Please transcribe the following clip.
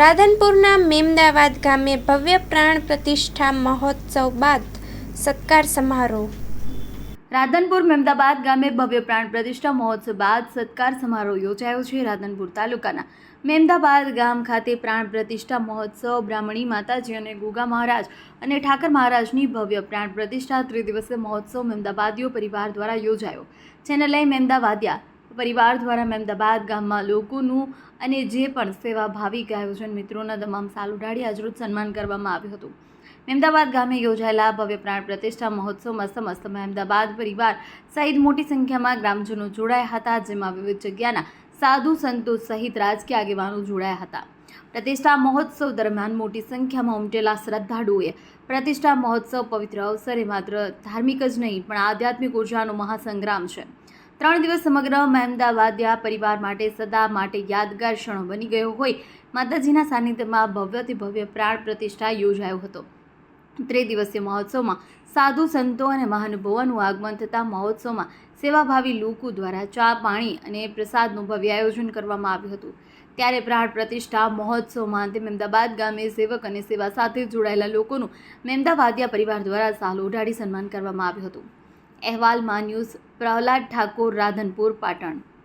રાધનપુરના મેમદાવાદ ગામે ભવ્ય પ્રાણ પ્રતિષ્ઠા મહોત્સવ બાદ સત્કાર સમારોહ. રાધનપુર મેમદાબાદ ગામે ભવ્ય પ્રાણ પ્રતિષ્ઠા મહોત્સવ બાદ સત્કાર સમારોહ યોજાયો છે રાધનપુર તાલુકાના. મેમદાબાદ ગામ ખાતે પ્રાણ પ્રતિષ્ઠા મહોત્સવ બ્રાહ્મણી માતાજી અને ગુગા મહારાજ અને ઠાકર મહારાજની ભવ્ય પ્રાણ પ્રતિષ્ઠા ત્રિદિવસીય મહોત્સવ મેમદાબાદીઓ પરિવાર દ્વારા યોજાયો. જેને લઈ મહેમદાવાદિયા પરિવાર દ્વારા મહેમદાબાદ ગામમાં લોકોનું અને જે પણ સેવાભાવિક આયોજન મિત્રોના તમામ સાલ ઉડાડી આજરોજ સન્માન કરવામાં આવ્યું હતું. મહેમદાબાદ ગામે યોજાયેલા ભવ્ય પ્રાણ પ્રતિષ્ઠા મહોત્સવમાં સમસ્ત મહેમદાબાદ પરિવાર સહિત મોટી સંખ્યામાં ગ્રામજનો જોડાયા હતા, જેમાં વિવિધ જગ્યાના સાધુ સંતો સહિત રાજકીય આગેવાનો જોડાયા હતા. પ્રતિષ્ઠા મહોત્સવ દરમિયાન મોટી સંખ્યામાં ઉમટેલા શ્રદ્ધાળુઓએ પ્રતિષ્ઠા મહોત્સવ પવિત્ર અવસરે માત્ર ધાર્મિક જ નહીં, પણ આધ્યાત્મિક ઉર્જાનો મહાસંગ્રામ છે. ત્રણ દિવસ સમગ્ર મહેમદાવાદિયા પરિવાર માટે સદા માટે યાદગાર ક્ષણો બની ગયો હોય. માતાજીના સાનિધ્યમાં ભવ્યથી ભવ્ય પ્રાણ પ્રતિષ્ઠા યોજાયો હતો. ત્રિદિવસીય મહોત્સવમાં સાધુ સંતો અને મહાનુભાવોનું આગમન થતાં મહોત્સવમાં સેવાભાવી લોકો દ્વારા ચા, પાણી અને પ્રસાદનું ભવ્ય આયોજન કરવામાં આવ્યું હતું. ત્યારે પ્રાણ પ્રતિષ્ઠા મહોત્સવમાં અંતે મહેમદાબાદ ગામે સેવક અને સેવા સાથે જોડાયેલા લોકોનું મહેમદાવાદિયા પરિવાર દ્વારા સાલ ઉઢાડી સન્માન કરવામાં આવ્યું હતું. અહેવાલમાં ન્યૂઝ પ્રહલાદ ઠાકોર રાધનપુર પાટણ.